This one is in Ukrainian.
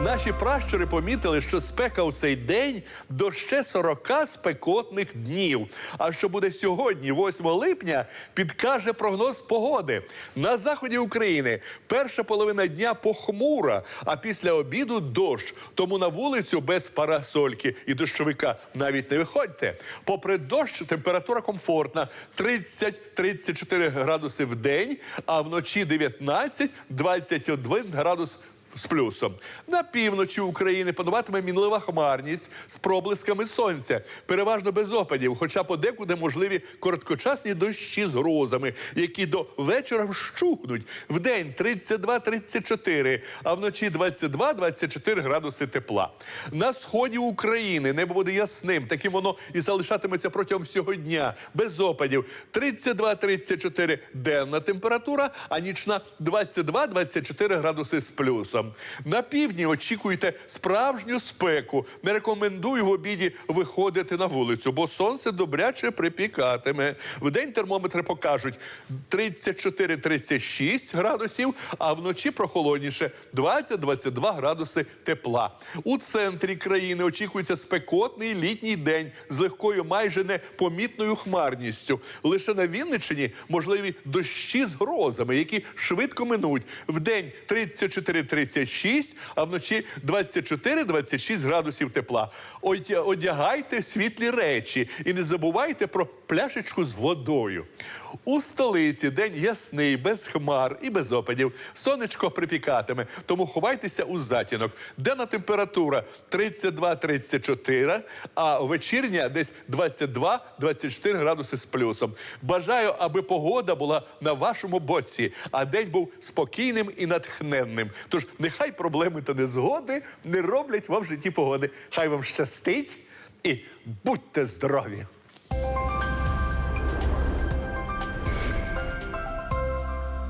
Наші пращури помітили, що спека у цей день до ще 40 спекотних днів. А що буде сьогодні, 8 липня, підкаже прогноз погоди. На заході України перша половина дня похмура, а після обіду дощ. Тому на вулицю без парасольки і дощовика навіть не виходьте. Попри дощ, температура комфортна 30-34 градуси в день, а вночі 19-21 градус з плюсом. На півночі України пануватиме мінлива хмарність з проблисками сонця, переважно без опадів, хоча подекуди можливі короткочасні дощі з грозами, які до вечора вщухнуть. В день 32-34, а вночі 22-24 градуси тепла. На сході України небо буде ясним, таким воно і залишатиметься протягом всього дня, без опадів. 32-34 денна температура, а нічна 22-24 градуси з плюсом. На півдні очікуйте справжню спеку. Не рекомендую в обіді виходити на вулицю, бо сонце добряче припікатиме. Вдень термометри покажуть 34-36 градусів, а вночі прохолодніше 20-22 градуси тепла. У центрі країни очікується спекотний літній день з легкою, майже непомітною хмарністю. Лише на Вінниччині можливі дощі з грозами, які швидко минуть. Вдень 34-36, а вночі 24-26 градусів тепла. Одягайте світлі речі і не забувайте про пляшечку з водою. У столиці день ясний, без хмар і без опадів. Сонечко припікатиме, тому ховайтеся у затінок. Денна температура 32-34, а вечірня десь 22-24 градуси з плюсом. Бажаю, аби погода була на вашому боці, а день був спокійним і натхненним. Тож нехай проблеми та незгоди не роблять вам в житті погоди. Хай вам щастить і будьте здорові!